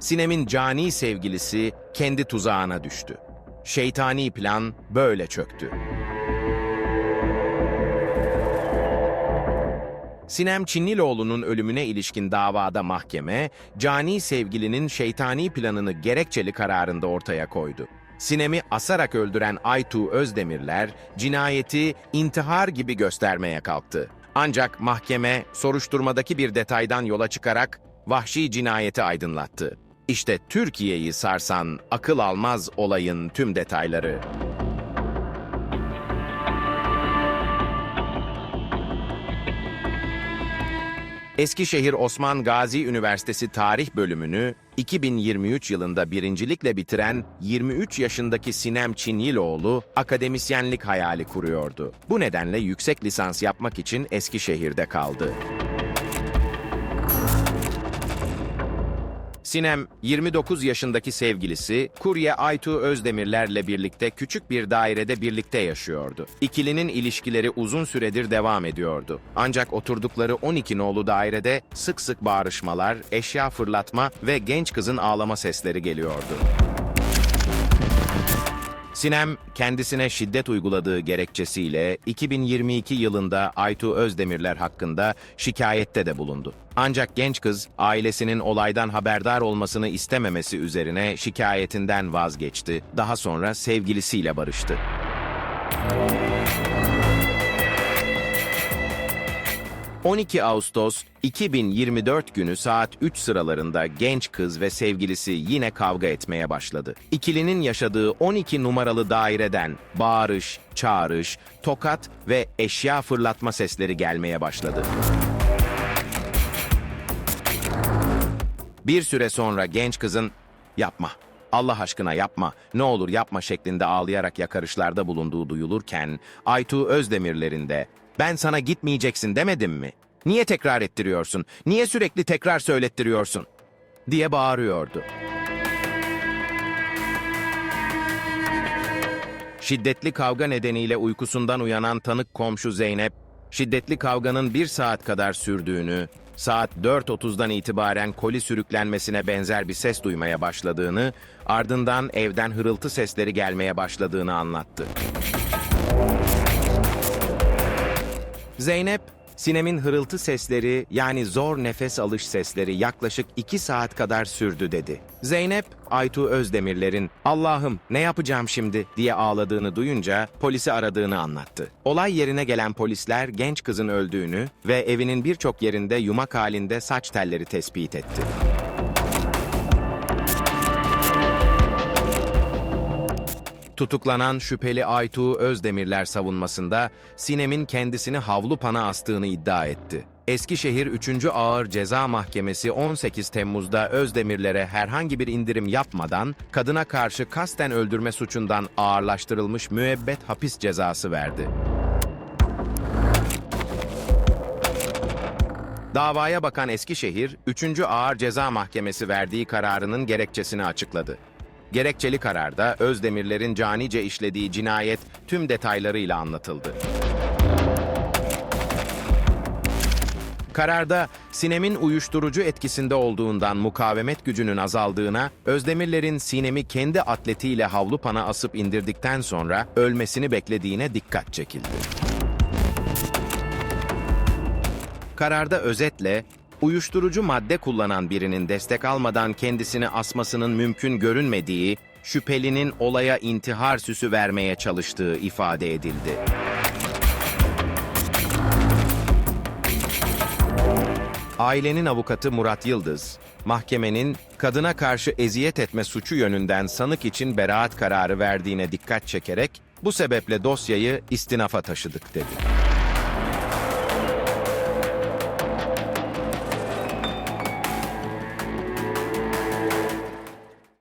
Sinem'in cani sevgilisi kendi tuzağına düştü. Şeytani plan böyle çöktü. Sinem Çinliloğlu'nun ölümüne ilişkin davada mahkeme, cani sevgilinin şeytani planını gerekçeli kararında ortaya koydu. Sinem'i asarak öldüren Aytu Özdemirler, cinayeti intihar gibi göstermeye kalktı. Ancak mahkeme, soruşturmadaki bir detaydan yola çıkarak vahşi cinayeti aydınlattı. İşte Türkiye'yi sarsan akıl almaz olayın tüm detayları. Eskişehir Osman Gazi Üniversitesi Tarih Bölümünü 2023 yılında birincilikle bitiren 23 yaşındaki Sinem Çinyiloğlu akademisyenlik hayali kuruyordu. Bu nedenle yüksek lisans yapmak için Eskişehir'de kaldı. Sinem, 29 yaşındaki sevgilisi Kurye Aytu Özdemirlerle birlikte küçük bir dairede birlikte yaşıyordu. İkilinin ilişkileri uzun süredir devam ediyordu. Ancak oturdukları 12 nolu dairede sık sık bağrışmalar, eşya fırlatma ve genç kızın ağlama sesleri geliyordu. Sinem, kendisine şiddet uyguladığı gerekçesiyle 2022 yılında Aytu Özdemirler hakkında şikayette de bulundu. Ancak genç kız, ailesinin olaydan haberdar olmasını istememesi üzerine şikayetinden vazgeçti. Daha sonra sevgilisiyle barıştı. ...12 Ağustos 2024 günü saat 3 sıralarında genç kız ve sevgilisi yine kavga etmeye başladı. İkilinin yaşadığı 12 numaralı daireden bağırış, çağrış, tokat ve eşya fırlatma sesleri gelmeye başladı. Bir süre sonra genç kızın "Yapma, Allah aşkına yapma, ne olur yapma" şeklinde ağlayarak yakarışlarda bulunduğu duyulurken Aytu Özdemirler'in de "Ben sana gitmeyeceksin demedim mi? Niye tekrar ettiriyorsun? Niye sürekli tekrar söylettiriyorsun?" diye bağırıyordu. Şiddetli kavga nedeniyle uykusundan uyanan tanık komşu Zeynep, şiddetli kavganın bir saat kadar sürdüğünü, saat 4.30'dan itibaren koli sürüklenmesine benzer bir ses duymaya başladığını, ardından evden hırıltı sesleri gelmeye başladığını anlattı. Zeynep, Sinem'in hırıltı sesleri yani zor nefes alış sesleri yaklaşık iki saat kadar sürdü dedi. Zeynep, Aytu Özdemirler'in Allah'ım ne yapacağım şimdi diye ağladığını duyunca polisi aradığını anlattı. Olay yerine gelen polisler genç kızın öldüğünü ve evinin birçok yerinde yumak halinde saç telleri tespit etti. Tutuklanan şüpheli Aytu Özdemirler savunmasında Sinem'in kendisini havlu pana astığını iddia etti. Eskişehir 3. Ağır Ceza Mahkemesi 18 Temmuz'da Özdemirlere herhangi bir indirim yapmadan kadına karşı kasten öldürme suçundan ağırlaştırılmış müebbet hapis cezası verdi. Davaya bakan Eskişehir, 3. Ağır Ceza Mahkemesi verdiği kararının gerekçesini açıkladı. Gerekçeli kararda Özdemirler'in canice işlediği cinayet tüm detaylarıyla anlatıldı. Kararda Sinem'in uyuşturucu etkisinde olduğundan mukavemet gücünün azaldığına, Özdemirler'in Sinem'i kendi atletiyle havlu pana asıp indirdikten sonra ölmesini beklediğine dikkat çekildi. Kararda özetle, uyuşturucu madde kullanan birinin destek almadan kendisini asmasının mümkün görünmediği, şüphelinin olaya intihar süsü vermeye çalıştığı ifade edildi. Ailenin avukatı Murat Yıldız, mahkemenin kadına karşı eziyet etme suçu yönünden sanık için beraat kararı verdiğine dikkat çekerek bu sebeple dosyayı istinafa taşıdık dedi.